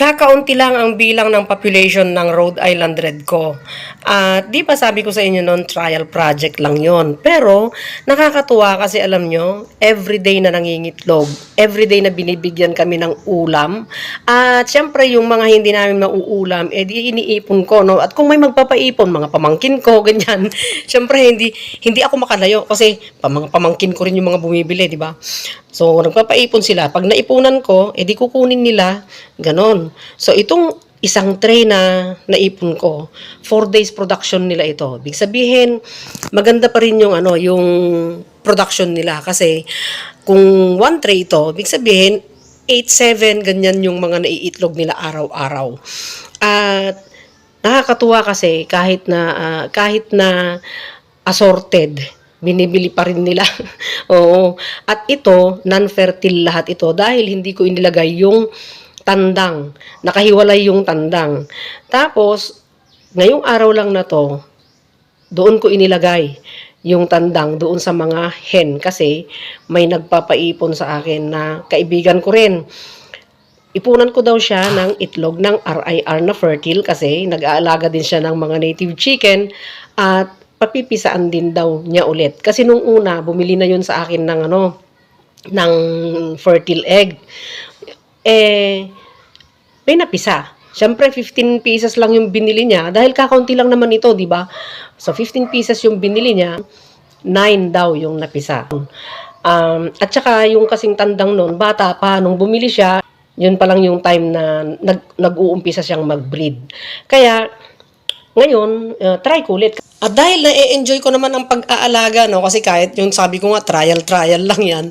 Kakaunti lang ang bilang ng population ng Rhode Island Red ko. At di ba sabi ko sa inyo noon, trial project lang yon. Pero nakakatuwa kasi alam nyo, everyday na nangingitlog. Everyday na binibigyan kami ng ulam. At syempre yung mga hindi namin mauulam, eh di iniipon ko. No? At kung may magpapaipon, mga pamangkin ko, ganyan. syempre hindi, hindi ako makalayo kasi pamang, pamangkin ko rin yung mga bumibili, di ba? So, nagpapaipon sila. Pag naipunan ko, edi kukunin nila. Ganon. So, itong isang tray na naipon ko, 4 days production nila ito. Big sabihin, maganda pa rin yung, ano, yung production nila. Kasi, kung one tray ito, big sabihin, 8-7, ganyan yung mga naiitlog nila araw-araw. At, nakakatuwa kasi, kahit na, ah, kahit na assorted, binibili pa rin nila. Oo. At ito, non-fertile lahat ito dahil hindi ko inilagay yung tandang. Nakahiwalay yung tandang. Tapos, ngayong araw lang na to, doon ko inilagay yung tandang doon sa mga hen kasi may nagpapaipon sa akin na kaibigan ko rin. Ipunan ko daw siya ng itlog ng RIR na fertile kasi nag-aalaga din siya ng mga native chicken at papipisaan din daw niya ulit. Kasi nung una, bumili na yun sa akin ng ano, ng fertile egg. Eh, may napisa. Siyempre, 15 pieces lang yung binili niya. Dahil kakaunti lang naman ito, di ba? So, 15 pieces yung binili niya. 9 daw yung napisa. Um, at saka, yung kasing tandang nun, bata pa, nung bumili siya, yun pa lang yung time na nag, nag-uumpisa siyang mag-breed. Kaya, ngayon, uh, try ko ulit. At dahil na-enjoy ko naman ang pag-aalaga, no? Kasi kahit yung sabi ko nga, trial-trial lang yan.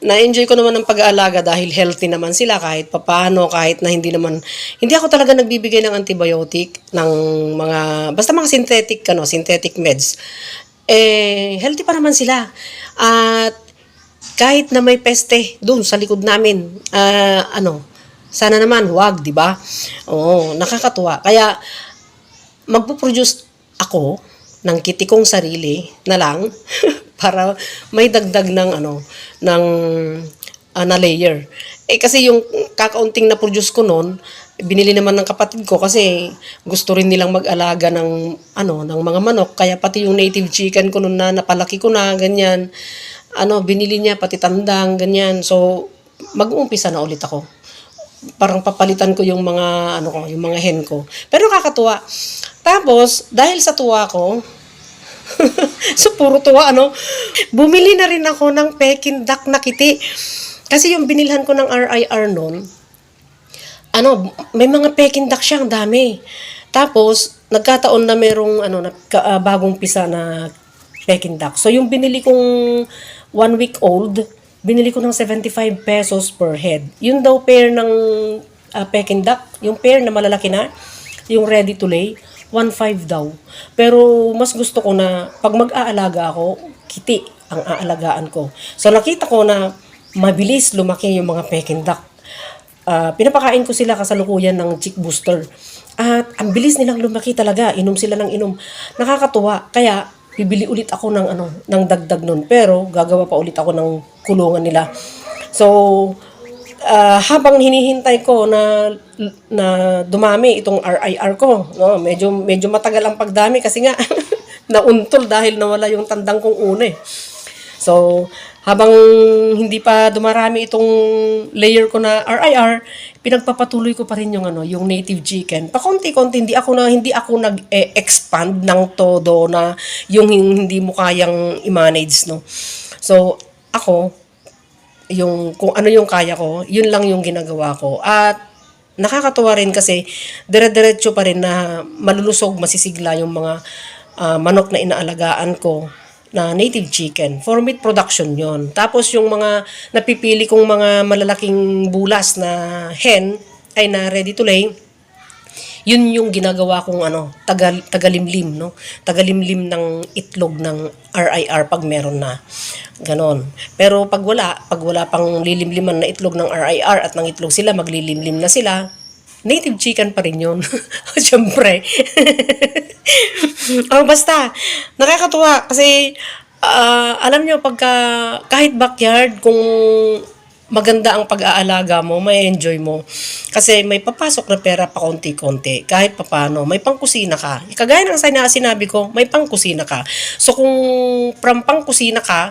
Na-enjoy ko naman ang pag-aalaga dahil healthy naman sila kahit papano, kahit na hindi naman, hindi ako talaga nagbibigay ng antibiotic, ng mga, basta mga synthetic, ano, synthetic meds. Eh, healthy pa naman sila. At kahit na may peste doon sa likod namin, ah, ano, sana naman, wag, di ba? Oo, nakakatuwa. Kaya, magpo-produce ako ng kiti kong sarili na lang para may dagdag ng ano ng uh, na layer. Eh kasi yung kakaunting na produce ko noon, binili naman ng kapatid ko kasi gusto rin nilang mag-alaga ng ano ng mga manok kaya pati yung native chicken ko noon na napalaki ko na ganyan ano binili niya pati tandang ganyan so mag-uumpisa na ulit ako parang papalitan ko yung mga ano ko, yung mga hen ko. Pero kakatuwa. Tapos, dahil sa tuwa ko, so puro tuwa ano, bumili na rin ako ng Peking duck na kiti. Kasi yung binilhan ko ng RIR noon, ano, may mga Peking duck siya, ang dami. Tapos, nagkataon na merong ano, na, ah, bagong pisa na Peking duck. So, yung binili kong one week old, binili ko ng 75 pesos per head. Yun daw pair ng uh, Peking duck, yung pair na malalaki na, yung ready to lay, 1.5 daw. Pero mas gusto ko na pag mag-aalaga ako, kiti ang aalagaan ko. So nakita ko na mabilis lumaki yung mga Peking duck. Uh, pinapakain ko sila kasalukuyan ng chick booster. At ang bilis nilang lumaki talaga. Inom sila ng inom. Nakakatuwa. Kaya bibili ulit ako ng ano ng dagdag nun. Pero gagawa pa ulit ako ng kulungan nila. So, uh, habang hinihintay ko na na dumami itong RIR ko, no, medyo medyo matagal ang pagdami kasi nga nauntol dahil nawala yung tandang kong una. Eh. So, habang hindi pa dumarami itong layer ko na RIR, pinagpapatuloy ko pa rin yung ano, yung native chicken. Pakonti-konti hindi ako na hindi ako nag-expand ng todo na yung hindi mo kayang i-manage, no. So, ako yung kung ano yung kaya ko, yun lang yung ginagawa ko. At nakakatuwa rin kasi dire-diretso pa rin na malulusog, masisigla yung mga uh, manok na inaalagaan ko na native chicken. For meat production yon. Tapos yung mga napipili kong mga malalaking bulas na hen ay na ready to lay, yun yung ginagawa kong ano, tagal, tagalimlim, no? Tagalimlim ng itlog ng RIR pag meron na. Ganon. Pero pag wala, pag wala pang lilimliman na itlog ng RIR at ng itlog sila, maglilimlim na sila, native chicken pa rin yun. Siyempre. oh, basta, nakakatuwa kasi uh, alam nyo, pagka kahit backyard, kung maganda ang pag-aalaga mo, may enjoy mo. Kasi may papasok na pera pa konti-konti, kahit papano, may pangkusina ka. Kagaya ng sina- sinabi ko, may pangkusina ka. So kung from pangkusina ka,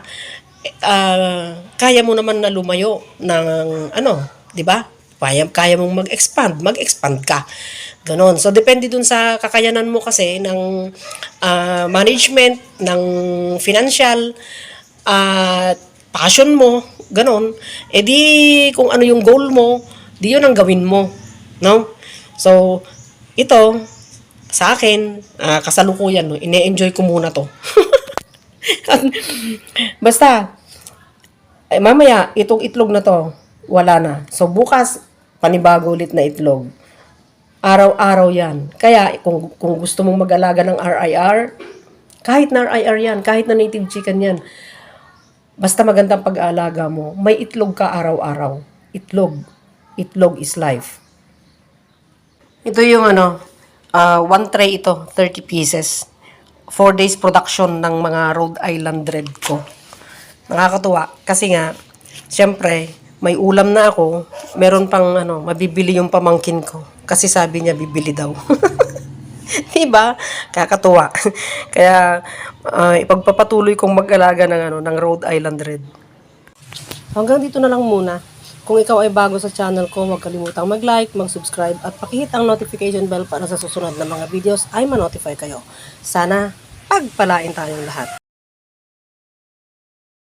ah, kaya mo naman na lumayo ng ano, 'di ba? Kaya, kaya mong mag-expand, mag-expand ka. Ganon. So, depende dun sa kakayanan mo kasi ng ah, management, ng financial, at passion mo, ganon. E di, kung ano yung goal mo, di yun ang gawin mo. No? So, ito, sa akin, ah, kasalukuyan, no, ine-enjoy ko muna to. Basta, eh, mamaya, itong itlog na to, wala na. So, bukas, panibago ulit na itlog. Araw-araw yan. Kaya, kung, kung gusto mong mag-alaga ng RIR, kahit na RIR yan, kahit na native chicken yan, basta magandang pag-aalaga mo, may itlog ka araw-araw. Itlog. Itlog is life. Ito yung ano, ah, one tray ito, 30 pieces. 4 days production ng mga Rhode Island Red ko. Nakakatuwa. Kasi nga, siyempre, may ulam na ako, meron pang ano, mabibili yung pamangkin ko. Kasi sabi niya, bibili daw. diba? Kakatuwa. Kaya, ah, ipagpapatuloy kong mag-alaga ng, ano, ng Rhode Island Red. Hanggang dito na lang muna. Kung ikaw ay bago sa channel ko, huwag kalimutang mag-like, mag-subscribe, at pakihit ang notification bell para sa susunod na mga videos ay ma-notify kayo. Sana pagpalain tayong lahat.